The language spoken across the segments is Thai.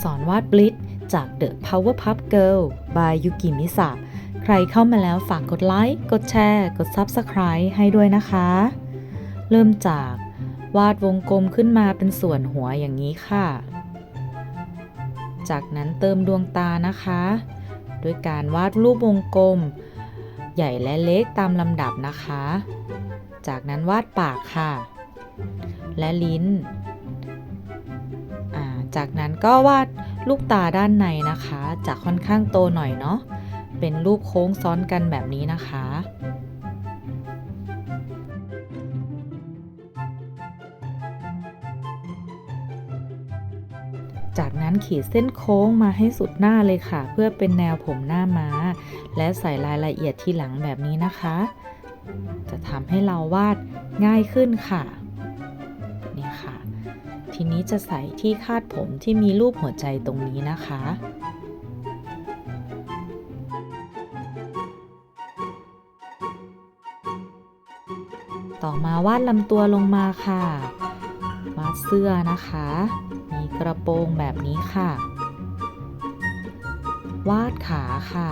สอนวาดบลิตจาก The Powerpuff Girl by ยุกิมิสะใครเข้ามาแล้วฝากกดไลค์ กดแชร์ กด Subscribe ให้ด้วยนะคะ เริ่มจากวาดวงกลมขึ้นมาเป็นส่วนหัวอย่างนี้ค่ะ จากนั้นเติมดวงตานะคะด้วยการวาดรูปวงกลม ใหญ่และเล็กตามลำดับนะคะ จากนั้นวาดปากค่ะ และลิ้น จากนั้นก็วาดลูกตาด้านในนะคะ จะค่อนข้างโตหน่อยเนาะ เป็นรูปโค้งซ้อนกันแบบนี้นะคะจากนั้นขีดเส้นโค้งมาให้สุดหน้าเลยค่ะ เพื่อเป็นแนวผมหน้าม้า และใส่รายละเอียดที่หลังแบบนี้นะคะ จะทำให้เราวาดง่ายขึ้นค่ะเนี่ยค่ะ ทีนี้จะใส่ที่คาดผมที่มีรูปหัวใจตรงนี้นะคะ ต่อมาวาดลำตัวลงมาค่ะวาดเสื้อนะคะ มีกระโปรงแบบนี้ค่ะ วาดขาค่ะ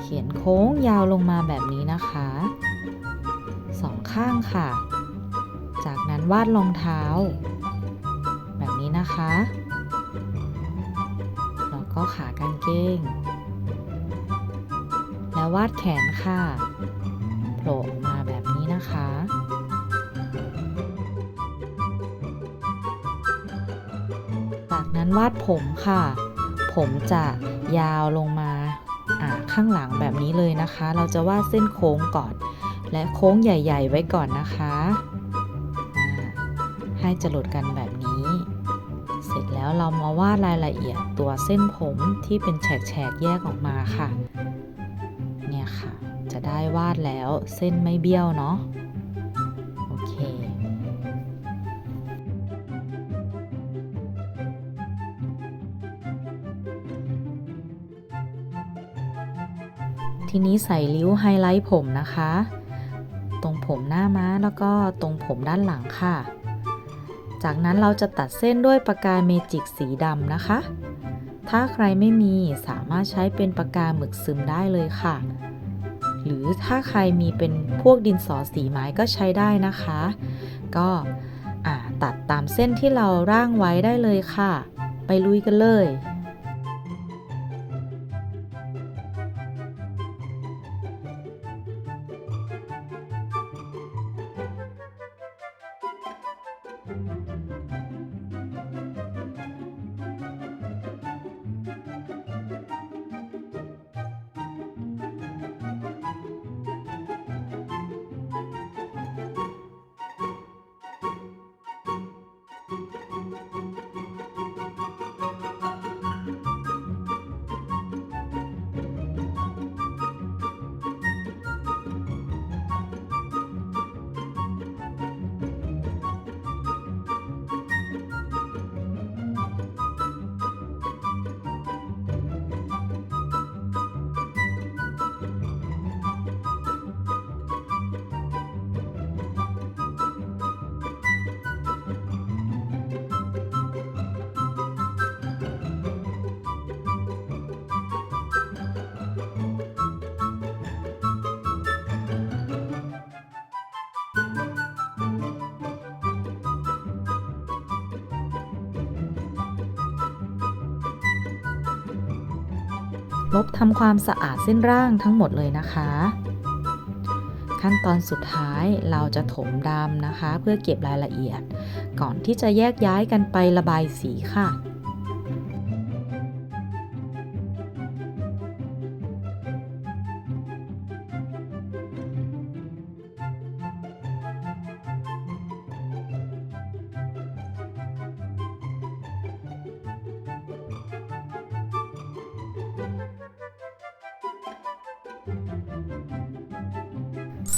เขียนโค้งยาวลงมาแบบนี้นะคะ สองข้างค่ะ จากนั้นวาดรองเท้า แบบนี้นะคะ แล้วก็ขากางเกง แล้ววาดแขนค่ะโผล่ออกมาแบบนี้นะคะจากนั้นวาดผมค่ะ ผมจะยาวลงมาข้างหลังแบบนี้เลยนะคะ เราจะวาดเส้นโค้งก่อน และโค้งใหญ่ ๆ ไว้ก่อนนะคะ ให้จรดกันแบบนี้ เสร็จแล้วเรามาวาดรายละเอียดตัวเส้นผมที่เป็นแฉกๆแยกออกมาค่ะ เนี่ยค่ะ จะได้วาดแล้วเส้นไม่เบี้ยวเนาะโอเคทีนี้ใส่ริ้วไฮไลท์ผมนะคะ ตรงผมหน้าม้าแล้วก็ตรงผมด้านหลังค่ะ จากนั้นเราจะตัดเส้นด้วยปากกาเมจิกสีดำนะคะ ถ้าใครไม่มีสามารถใช้เป็นปากกาหมึกซึมได้เลยค่ะ หรือถ้าใครมีเป็นพวกดินสอสีไม้ก็ใช้ได้นะคะ ก็ตัดตามเส้นที่เราร่างไว้ได้เลยค่ะ ไปลุยกันเลย ลบทำความสะอาดเส้นร่างทั้งหมดเลยนะคะ ขั้นตอนสุดท้ายเราจะถมดำนะคะ เพื่อเก็บรายละเอียด ก่อนที่จะแยกย้ายกันไประบายสีค่ะ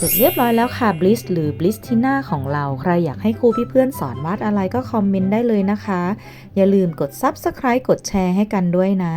เสร็จเรียบร้อยแล้วค่ะ Bliss หรือ Bliss ที่หน้าของเรา ใครอยากให้ครูพี่เพื่อนสอนวาดอะไรก็คอมเมนต์ได้เลยนะคะ อย่าลืมกด Subscribe กดแชร์ให้กันด้วยนะ